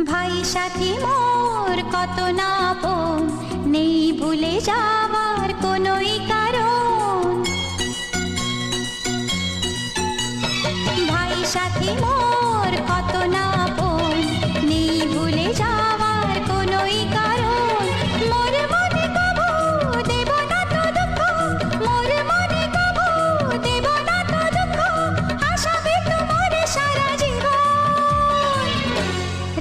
ভাই সাথী মোর কত না নেই ভুলে যাওয়ার কোনোই কারণ। ভাই সাথী মোর